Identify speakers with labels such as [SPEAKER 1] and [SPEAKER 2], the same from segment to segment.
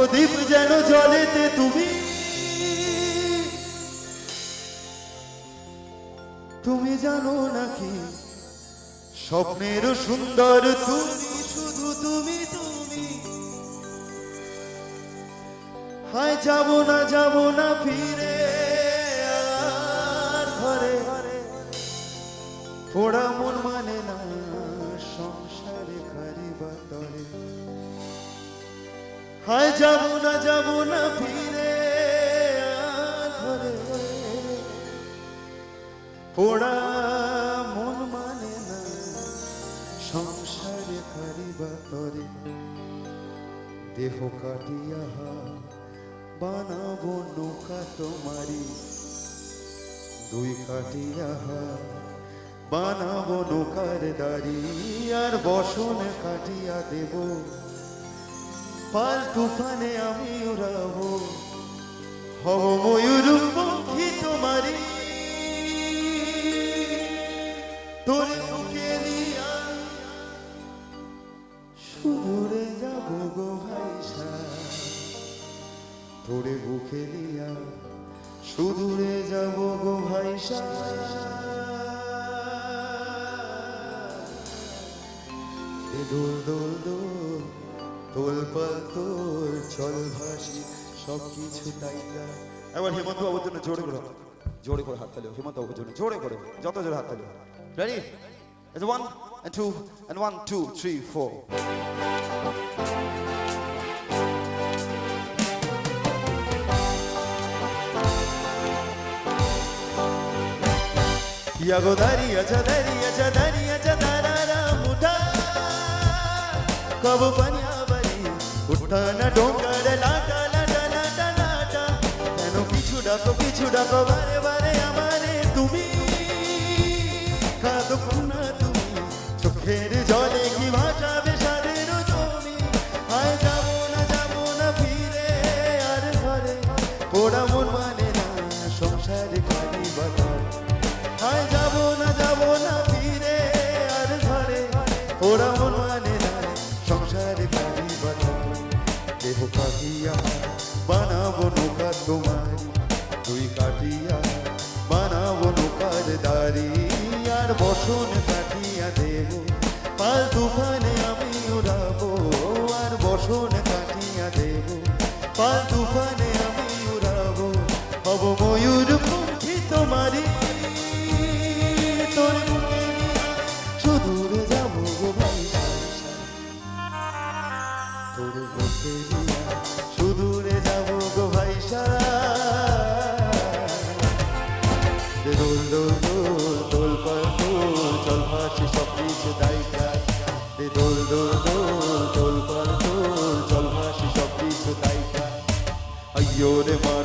[SPEAKER 1] প্রদীপ যেন জলেতে তুমি। তুমি জানো নাকি স্বপ্নের সুন্দর তুমি, শুধু তুমি তুমি। হায়, যাব না, যাব না ফিরে। হায় যাব না যাব না ফিরে পোড়া মন মানে না, সংসারে খারিবা তরে। দেহ কাটিয়া বানাবো নৌকা তোমারি দুই কাটিয়া বানাবো নৌকার দাড়ি, আর বসন কাটিয়া দেব। পাল তুফানে আমি উড়াবো। হব ময়ূর পক্ষী তোমারি তোর মুখে সুদূরে যাব গো ভাইসা তোরে বুকে নিয়া সুদূরে যাব গো ভাইসা দোল দোল দোল তোল পাল তোল চল ভাসি সব কিছু তাই। এবার হেমন্ত বাবুর জন্য জোরে করে জোরে করে হাত তালি হেমন্ত বাবুর জন্য জোরে করে যত জোরে হাত তালি ready It's one and two and one, two, three, four. ইয়াগো দাঁড়িয়ে আছে দাঁড়িয়ে আছে দাঁড়িয়ে আছে দাঁড়ারা মুঠা। কব পানিয়া বাড়ি উঠানা ডোঙ্গার লাটা লাটা লাটা লাটা কেন পিছু ডাকো পিছু ডাকো বারে বারে আমারে তুমি কাঁদো না তুমি চোখের জলে বসন কাটিয়া দেব? পাল তুফানে আমি উড়াবো আর বসন কাটিয়া দেব। পাল তুফানে আমি উড়াবো, হব ময়ূর পঙ্খী তোমারি তোর যাব গো ভাই। সুদূরে যাব গো ভাই দোল you're the man.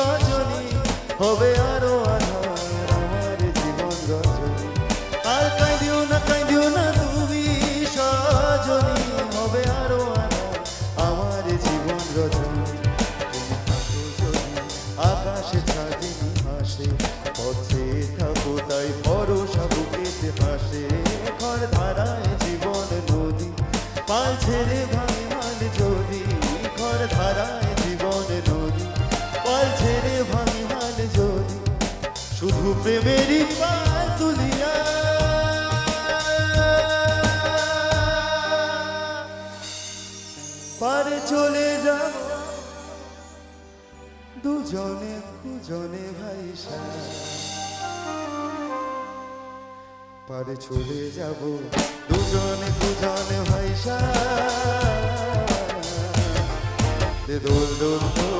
[SPEAKER 1] সজনী হবে আরও আধার আমার জীবন রজনী। আর না না তুমি সজনী, হবে আরও আধার আমার জীবন রজনী। তুমি থাকো যদি আকাশে হাসে, পথে থাকো তাই ভরসা বুকেতে হাসে। ঘর ধারায় জীবন নদী, পাল ছেড়ে ভাঙে মাল যদি ঘর ধারায় প্রেমেরই পাল তুলিয়া। পারে চলে যাব দুজনে দুজনে ভাই পারে চলে যাব। দুজনে দুজনে দোল দোল দোল।